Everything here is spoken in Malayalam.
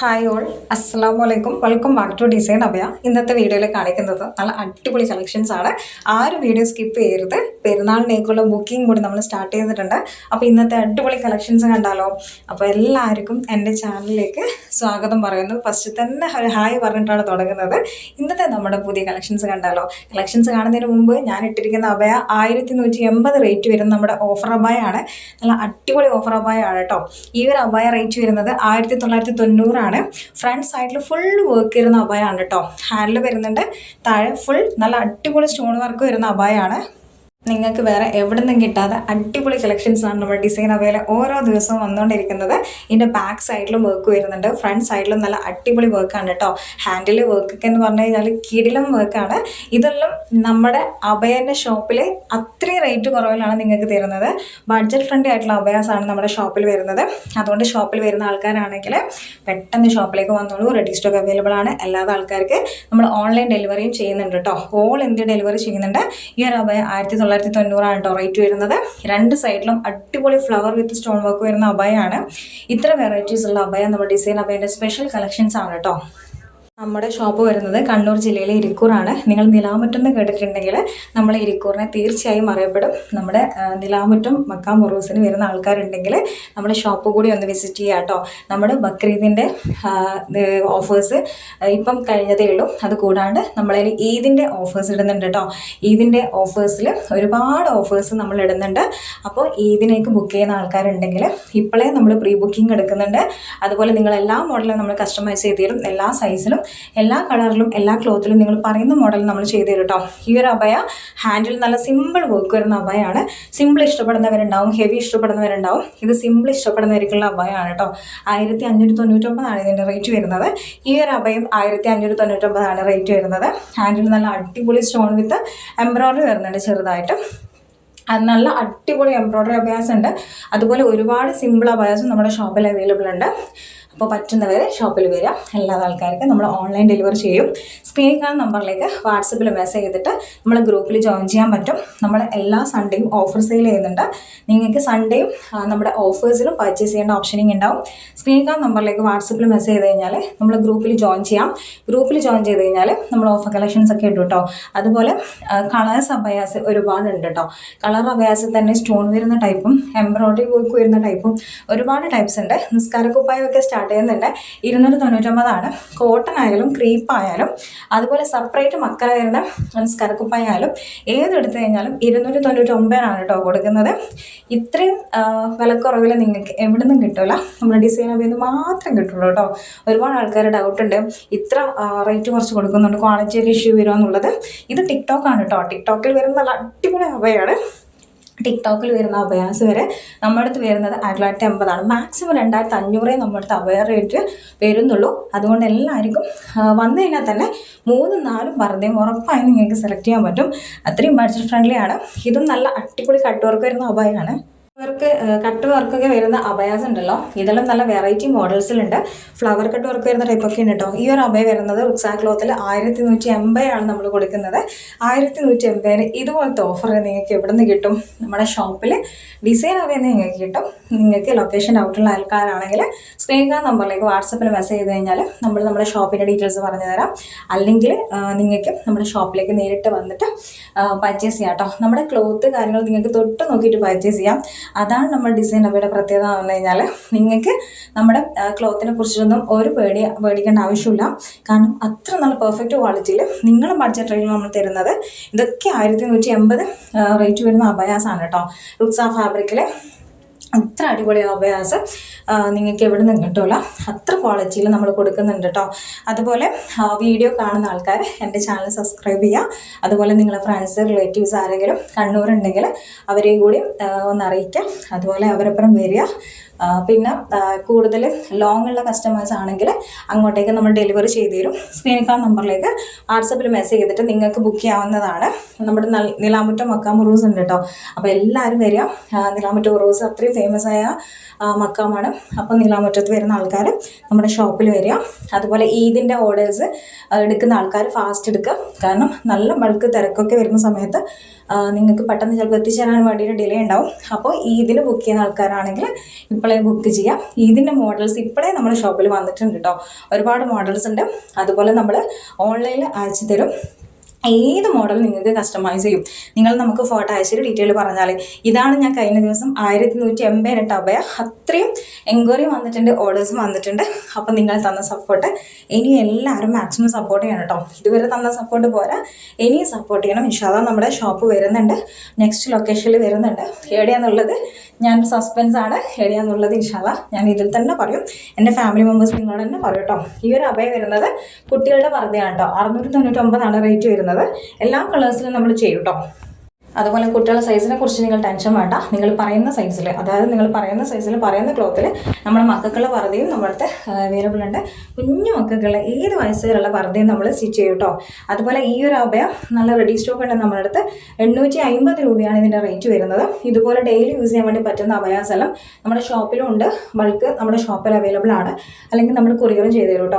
ഹായ് ഓൾ അസ്സാം വലൈക്കും വെൽക്കം ബാക്ക് ടു ഡിസൈൻ അഭയ ഇന്നത്തെ വീഡിയോയിൽ കാണിക്കുന്നത് നല്ല അടിപൊളി കളക്ഷൻസ് ആണ്. ആരും വീഡിയോ സ്കിപ്പ് ചെയ്യരുത്. പെരുന്നാളിനേക്കുള്ള ബുക്കിംഗ് കൂടി നമ്മൾ സ്റ്റാർട്ട് ചെയ്തിട്ടുണ്ട്. അപ്പോൾ ഇന്നത്തെ അടിപൊളി കളക്ഷൻസ് കണ്ടാലോ? അപ്പോൾ എല്ലാവർക്കും എന്റെ ചാനലിലേക്ക് സ്വാഗതം പറയുന്നു. ഫസ്റ്റ് തന്നെ ഒരു ഹായ് പറഞ്ഞിട്ടാണ് തുടങ്ങുന്നത്. ഇന്നത്തെ നമ്മുടെ പുതിയ കളക്ഷൻസ് കണ്ടാലോ? കളക്ഷൻസ് കാണുന്നതിന് മുമ്പ് ഞാൻ ഇട്ടിരിക്കുന്ന അഭയ ആയിരത്തി നൂറ്റി എൺപത് റേറ്റ് വരുന്ന നമ്മുടെ ഓഫർ അബായ ആണ്. നല്ല അടിപൊളി ഓഫർ അബായ ആണ് കേട്ടോ. ഈ ഒരു അബായ റേറ്റ് വരുന്നത് ആയിരത്തി തൊള്ളായിരത്തി തൊണ്ണൂറാണ് ഫ്രണ്ട് സൈഡിൽ ഫുൾ വർക്ക് വരുന്ന അബായാണ് കേട്ടോ ഹാൻഡിൽ വരുന്നുണ്ട്. താഴെ ഫുൾ നല്ല അടിപൊളി സ്റ്റോൺ വർക്ക് വരുന്ന അബായാണ് നിങ്ങൾക്ക് വേറെ എവിടെ നിന്നും കിട്ടാതെ അടിപൊളി കളക്ഷൻസ് ആണ് നമ്മുടെ ഡിസൈൻ അവയിൽ ഓരോ ദിവസവും വന്നുകൊണ്ടിരിക്കുന്നത്. ഇതിന്റെ ബാക്ക് സൈഡിലും വർക്ക് വരുന്നുണ്ട്. ഫ്രണ്ട് സൈഡിലും നല്ല അടിപൊളി വർക്കാണ് കേട്ടോ ഹാൻഡിൽ വർക്കൊക്കെ എന്ന് പറഞ്ഞു കഴിഞ്ഞാൽ കിടിലും വർക്കാണ് ഇതെല്ലാം നമ്മുടെ അഭയന്റെ ഷോപ്പിൽ അത്രയും റേറ്റ് കുറവിലാണ് നിങ്ങൾക്ക് തരുന്നത്. ബഡ്ജറ്റ് ഫ്രണ്ട്ലി ആയിട്ടുള്ള അഭയാസ് ആണ് നമ്മുടെ ഷോപ്പിൽ വരുന്നത്. അതുകൊണ്ട് ഷോപ്പിൽ വരുന്ന ആൾക്കാരാണെങ്കിൽ പെട്ടെന്ന് ഷോപ്പിലേക്ക് വന്നോളൂ. റെഡി സ്റ്റോക്ക് അവൈലബിൾ ആണ്. അല്ലാതെ ആൾക്കാർക്ക് നമ്മൾ ഓൺലൈൻ ഡെലിവറിയും ചെയ്യുന്നുണ്ട് കേട്ടോ ഓൾ ഇന്ത്യ ഡെലിവറി ചെയ്യുന്നുണ്ട്. ഈ ഒരു അഭയ ആയിരത്തി തൊള്ളായിരത്തി തൊണ്ണൂറാണ് കേട്ടോ റേറ്റ് വരുന്നത്. രണ്ട് സൈഡിലും അടിപൊളി ഫ്ലവർ വിത്ത് സ്റ്റോൺ വർക്ക് വരുന്ന അഭയാണ്. ഇത്ര വെറൈറ്റീസ് ഉള്ള അഭയ നമ്മുടെ ഡിസൈൻ അഭയന്റെ സ്പെഷ്യൽ കളക്ഷൻസ് ആണ് കേട്ടോ. നമ്മുടെ ഷോപ്പ് വരുന്നത് കണ്ണൂർ ജില്ലയിലെ ഇരിക്കൂറാണ്. നിങ്ങൾ നിലാമുറ്റം എന്ന് കേട്ടിട്ടുണ്ടെങ്കിൽ നമ്മൾ ഇരിക്കൂറിനെ തീർച്ചയായും അറിയപ്പെടും. നമ്മുടെ നിലാമുറ്റം മക്കാ മുറൂസിന് വരുന്ന ആൾക്കാരുണ്ടെങ്കിൽ നമ്മുടെ ഷോപ്പ് കൂടി ഒന്ന് വിസിറ്റ് ചെയ്യുക കേട്ടോ. നമ്മുടെ ബക്രീദിന്റെ ഓഫേഴ്സ് ഇപ്പം കഴിഞ്ഞതേ ഉള്ളൂ. അത് കൂടാണ്ട് നമ്മളതിൽ ഈദിന്റെ ഓഫേഴ്സ് ഇടുന്നുണ്ട് കേട്ടോ. ഈദിന്റെ ഓഫേഴ്സിൽ ഒരുപാട് ഓഫേഴ്സ് നമ്മൾ ഇടുന്നുണ്ട്. അപ്പോൾ ഈദിനേക്ക് ബുക്ക് ചെയ്യുന്ന ആൾക്കാരുണ്ടെങ്കിൽ ഇപ്പോഴേ നമ്മൾ പ്രീ ബുക്കിംഗ് എടുക്കുന്നുണ്ട്. അതുപോലെ നിങ്ങൾ എല്ലാ മോഡലും നമ്മൾ കസ്റ്റമൈസ് ചെയ്ത് തരും. എല്ലാ സൈസിലും എല്ലാ കളറിലും എല്ലാ ക്ലോത്തിലും നിങ്ങൾ പറയുന്ന മോഡൽ നമ്മൾ ചെയ്ത് തരും കേട്ടോ. ഈ ഒരു അഭയ ഹാൻഡിൽ നല്ല സിമ്പിൾ വർക്ക് വരുന്ന അഭയാണ്. Simple ഇഷ്ടപ്പെടുന്നവരുണ്ടാവും heavy ഇഷ്ടപ്പെടുന്നവരുണ്ടാവും. ഇത് സിമ്പിൾ ഇഷ്ടപ്പെടുന്നവർക്കുള്ള അഭയമാണ് കേട്ടോ. ആയിരത്തി അഞ്ഞൂറ്റി തൊണ്ണൂറ്റൊമ്പതാണ് ഇതിന്റെ റേറ്റ് വരുന്നത്. ഈ ഒരു അഭയം ആയിരത്തി അഞ്ഞൂറ്റി തൊണ്ണൂറ്റൊമ്പതാണ് റേറ്റ് വരുന്നത്. ഹാൻഡിൽ നല്ല അടിപൊളി സ്റ്റോൺ വിത്ത് എംബ്രോയ്ഡറി വരുന്നുണ്ട് ചെറുതായിട്ട്. അത് നല്ല അടിപൊളി എംബ്രോയ്ഡറി അഭയാസം ഉണ്ട് അതുപോലെ ഒരുപാട് സിമ്പിൾ അഭയാസം നമ്മുടെ ഷോപ്പിൽ അവൈലബിൾ ഉണ്ട്. അപ്പോൾ പറ്റുന്നവർ ഷോപ്പിൽ വരിക. എല്ലാ ആൾക്കാർക്ക് നമ്മൾ ഓൺലൈൻ ഡെലിവറി ചെയ്യും. സ്ക്രീനിൽ കാണുന്ന നമ്പറിലേക്ക് വാട്സപ്പിൽ മെസ്സേജ് ചെയ്തിട്ട് നമ്മൾ ഗ്രൂപ്പിൽ ജോയിൻ ചെയ്യാൻ പറ്റും. നമ്മൾ എല്ലാ സൺഡേയും ഓഫർ സെയിൽ ചെയ്യുന്നുണ്ട്. നിങ്ങൾക്ക് സൺഡേയും നമ്മുടെ ഓഫേഴ്സിലും പർച്ചേസ് ചെയ്യേണ്ട ഓപ്ഷനിങ് ഉണ്ടാവും. സ്ക്രീനിൽ കാണുന്ന നമ്പറിലേക്ക് വാട്സപ്പിൽ മെസ്സേജ് ചെയ്ത് കഴിഞ്ഞാൽ നമ്മൾ ഗ്രൂപ്പിൽ ജോയിൻ ചെയ്യാം. ഗ്രൂപ്പിൽ ജോയിൻ ചെയ്ത് കഴിഞ്ഞാൽ നമ്മൾ ഓഫർ കളക്ഷൻസ് ഒക്കെ ഇട്ടു കേട്ടോ അതുപോലെ കളേഴ്സ് അഭയാസ് ഒരുപാടുണ്ട് കേട്ടോ കളർ അഭയാസിൽ തന്നെ സ്റ്റോൺ വരുന്ന ടൈപ്പും എംബ്രോയ്ഡറി വർക്ക് വരുന്ന ടൈപ്പും ഒരുപാട് ടൈപ്സ് ഉണ്ട്. നിസ്കാരക്കുപ്പായൊക്കെ സ്റ്റാർട്ട് ചെയ്യുന്നുണ്ട് ഇരുന്നൂറ്റി തൊണ്ണൂറ്റൊമ്പതാണ്. കോട്ടൺ ആയാലും ക്രീപ്പ് ആയാലും അതുപോലെ സെപ്പറേറ്റ് മക്കര വരുന്ന സ്കർക്കുപ്പായാലും ഏതെടുത്തു കഴിഞ്ഞാലും ഇരുന്നൂറ്റി തൊണ്ണൂറ്റൊമ്പതിനാണ് കേട്ടോ കൊടുക്കുന്നത്. ഇത്രയും വിലക്കുറവിൽ നിങ്ങൾക്ക് എവിടെ നിന്നും കിട്ടില്ല നമ്മുടെ ഡിസൈൻ നിന്ന് മാത്രം കിട്ടുള്ളൂ കേട്ടോ ഒരുപാട് ആൾക്കാർ ഡൗട്ട് ഉണ്ട്. ഇത്ര റേറ്റ് കുറച്ച് കൊടുക്കുന്നുണ്ട്. ക്വാളിറ്റിയൊക്കെ ഇഷ്യൂ വരുമോ എന്നുള്ളത് ഇത് ടിക്ടോക്കാണ് കേട്ടോ ടിക്ടോക്കിൽ വരുന്ന നല്ല അടിപൊളി അവയാണ്. ടിക്ടോക്കിൽ വരുന്ന അവയാസ് വരെ നമ്മുടെ അടുത്ത് വരുന്നത് ആയിരത്തി തൊള്ളായിരത്തി അമ്പതാണ്. മാക്സിമം രണ്ടായിരത്തി അഞ്ഞൂറേ നമ്മുടെ അടുത്ത് അവയർ റേറ്റ് വരുന്നുള്ളൂ. അതുകൊണ്ട് എല്ലാവർക്കും വന്നു കഴിഞ്ഞാൽ തന്നെ മൂന്നും നാലും പറഞ്ഞേ ഉറപ്പായി നിങ്ങൾക്ക് സെലക്ട് ചെയ്യാൻ പറ്റും. അത്രയും ബഡ്ജറ്റ് ഫ്രണ്ട്ലി ആണ്. ഇതും നല്ല അടിപൊളി കട്ട് വർക്ക് വരുന്ന അഭയമാണ് വർക്ക് കട്ട് വർക്കൊക്കെ വരുന്ന അഭയാസ് ഉണ്ടല്ലോ. ഇതെല്ലാം നല്ല വെറൈറ്റി മോഡൽസിലുണ്ട് ഫ്ലവർ കട്ട് വർക്ക് വരുന്ന ടൈപ്പൊക്കെ ഉണ്ട് കേട്ടോ ഈ ഒരു അഭയ വരുന്നത് റുക്സാ ക്ലോത്തിൽ ആയിരത്തി നൂറ്റി എൺപതാണ് നമ്മൾ കൊടുക്കുന്നത്. ആയിരത്തി നൂറ്റി എൺപതിന് ഇതുപോലത്തെ ഓഫർ നിങ്ങൾക്ക് എവിടെ നിന്ന് കിട്ടും? നമ്മുടെ ഷോപ്പിൽ ഡിസൈൻ അവയിൽ നിങ്ങൾക്ക് കിട്ടും. നിങ്ങൾക്ക് ലൊക്കേഷൻ ഔട്ടുള്ള ആൾക്കാരാണെങ്കിൽ സ്ക്രീൻ കാർ നമ്പറിലേക്ക് വാട്സപ്പിൽ മെസ്സേജ് ചെയ്ത് കഴിഞ്ഞാൽ നമ്മൾ നമ്മുടെ ഷോപ്പിന്റെ ഡീറ്റെയിൽസ് പറഞ്ഞു തരാം. അല്ലെങ്കിൽ നിങ്ങൾക്ക് നമ്മുടെ ഷോപ്പിലേക്ക് നേരിട്ട് വന്നിട്ട് പർച്ചേസ് ചെയ്യാം കേട്ടോ നമ്മുടെ ക്ലോത്ത് കാര്യങ്ങൾ നിങ്ങൾക്ക് തൊട്ട് നോക്കിയിട്ട് പർച്ചേസ് ചെയ്യാം. അതാണ് നമ്മൾ ഡിസൈൻ അവയുടെ പ്രത്യേകത എന്ന് പറഞ്ഞു കഴിഞ്ഞാൽ നിങ്ങൾക്ക് നമ്മുടെ ക്ലോത്തിനെ കുറിച്ചൊന്നും ഒരു പേടി പേടിക്കേണ്ട ആവശ്യമില്ല. കാരണം അത്ര നല്ല പെർഫെക്റ്റ് ക്വാളിറ്റിയിൽ നിങ്ങളും ബഡ്ജറ്റ് റേറ്റിൽ നമ്മൾ തരുന്നത്. ഇതൊക്കെ ആയിരത്തി നൂറ്റി എൺപത് റേറ്റ് വരുന്ന അഭയാസാണ് കേട്ടോ. റുക്സ ഫാബ്രിക്കിൽ അത്ര അടിപൊളി അഭയാസ് നിങ്ങൾക്ക് എവിടെ നിന്ന് കിട്ടില്ല അത്ര ക്വാളിറ്റിയിൽ നമ്മൾ കൊടുക്കുന്നുണ്ട് കേട്ടോ അതുപോലെ വീഡിയോ കാണുന്ന ആൾക്കാർ എന്റെ ചാനൽ സബ്സ്ക്രൈബ് ചെയ്യുക അതുപോലെ നിങ്ങളെ ഫ്രണ്ട്സ് റിലേറ്റീവ്സ് ആരെങ്കിലും കണ്ണൂരുണ്ടെങ്കിൽ അവരെയും കൂടി ഒന്ന് അറിയിക്കുക അതുപോലെ അവരൊപ്പം വരിക. പിന്നെ കൂടുതൽ ലോങ് ഉള്ള കസ്റ്റമേഴ്സ് ആണെങ്കിൽ അങ്ങോട്ടേക്ക് നമ്മൾ ഡെലിവറി ചെയ്തു തരും. സ്ക്രീനിൽ കാണുന്ന നമ്പറിലേക്ക് വാട്സപ്പിൽ മെസ്സേജ് ചെയ്തിട്ട് നിങ്ങൾക്ക് ബുക്ക് ചെയ്യാവുന്നതാണ്. നമ്മുടെ നിലാമുറ്റം മക്കാം ഉറൂസ് ഉണ്ട് കേട്ടോ അപ്പോൾ എല്ലാവരും വരിക. നിലാമുറ്റം ഉറൂസ് അത്രയും ഫേമസ് ആയ മക്കാമാണ്. അപ്പോൾ നിലാമുറ്റത്ത് വരുന്ന ആൾക്കാർ നമ്മുടെ ഷോപ്പിൽ വരിക. അതുപോലെ ഈദിന്റെ ഓർഡേഴ്സ് എടുക്കുന്ന ആൾക്കാർ ഫാസ്റ്റ് എടുക്കുക. കാരണം നല്ല ബൾക്ക് തിരക്കൊക്കെ വരുന്ന സമയത്ത് നിങ്ങൾക്ക് പെട്ടെന്ന് ചിലപ്പോൾ എത്തിച്ചേരാൻ വേണ്ടിയിട്ട് ഡിലേ ഉണ്ടാവും. അപ്പോൾ ഇതിന് ബുക്ക് ചെയ്യുന്ന ആൾക്കാരാണെങ്കിൽ ഇപ്പോഴേ ബുക്ക് ചെയ്യാം. ഇതിന്റെ മോഡൽസ് ഇപ്പോഴേ നമ്മുടെ ഷോപ്പിൽ വന്നിട്ടുണ്ട് കേട്ടോ ഒരുപാട് മോഡൽസ് ഉണ്ട്. അതുപോലെ നമ്മൾ ഓൺലൈനിൽ അയച്ചു തരും. ഏത് മോഡൽ നിങ്ങൾക്ക് കസ്റ്റമൈസ് ചെയ്യും? നിങ്ങൾ നമുക്ക് ഫോട്ടോ അയച്ചിട്ട് ഡീറ്റെയിൽ പറഞ്ഞാൽ ഇതാണ് ഞാൻ കഴിഞ്ഞ ദിവസം ആയിരത്തി നൂറ്റി എൺപതിന് ടബയ അത്രയും എൻക്വയറി വന്നിട്ടുണ്ട് ഓർഡേഴ്സ് വന്നിട്ടുണ്ട്. അപ്പോൾ നിങ്ങൾ തന്ന സപ്പോർട്ട് ഇനി എല്ലാവരും മാക്സിമം സപ്പോർട്ട് ചെയ്യണം കേട്ടോ ഇതുവരെ തന്ന സപ്പോർട്ട് പോരാ. ഇനിയും സപ്പോർട്ട് ചെയ്യണം. ഇൻഷാല്ല നമ്മുടെ ഷോപ്പ് വരുന്നുണ്ട്. നെക്സ്റ്റ് ലൊക്കേഷനിൽ വരുന്നുണ്ട്. എവിടെയാണെന്നുള്ളത് ഞാൻ സസ്പെൻസ് ആണ്. എവിടെയാണെന്നുള്ളത് ഇൻഷാല്ല ഞാൻ ഇതിൽ തന്നെ പറയും. എന്റെ ഫാമിലി മെമ്പേഴ്സ് നിങ്ങളോട് തന്നെ പറയും കേട്ടോ ഈ ഒരു അഭയ വരുന്നത് കുട്ടികളുടെ പർദ്ദയാണ് കേട്ടോ അറുന്നൂറ്റി തൊണ്ണൂറ്റൊമ്പതാണ് റേറ്റ് വരുന്നത്. എല്ലാ കളേഴ്സിലും നമ്മൾ ചെയ്യും കേട്ടോ അതുപോലെ കുട്ടികളുടെ സൈസിനെ കുറിച്ച് നിങ്ങൾ ടെൻഷൻ വേണ്ട. നിങ്ങൾ പറയുന്ന സൈസിൽ അതായത് നിങ്ങൾ പറയുന്ന സൈസിൽ പറയുന്ന ക്ലോത്തിൽ നമ്മുടെ മക്കൾക്കുള്ള നമ്മളുടെ അവൈലബിൾ ഉണ്ട്. കുഞ്ഞു മക്കൾക്കുള്ള ഏത് വയസ്സുകളുള്ള പർദ്ദയും നമ്മൾ സ്റ്റിച്ച് ചെയ്യും കേട്ടോ അതുപോലെ ഈ ഒരു അഭയം നല്ല റെഡി സ്റ്റോക്ക് ഉണ്ട് നമ്മുടെ അടുത്ത്. എണ്ണൂറ്റി അമ്പത് രൂപയാണ് ഇതിന്റെ റേറ്റ് വരുന്നത്. ഇതുപോലെ ഡെയിലി യൂസ് ചെയ്യാൻ വേണ്ടി പറ്റുന്ന അഭയാസ്ഥലം നമ്മുടെ ഷോപ്പിലും ഉണ്ട്. ബൾക്ക് നമ്മുടെ ഷോപ്പിൽ അവൈലബിൾ ആണ്. അല്ലെങ്കിൽ നമ്മൾ കൊറിയറും ചെയ്തു തരും കേട്ടോ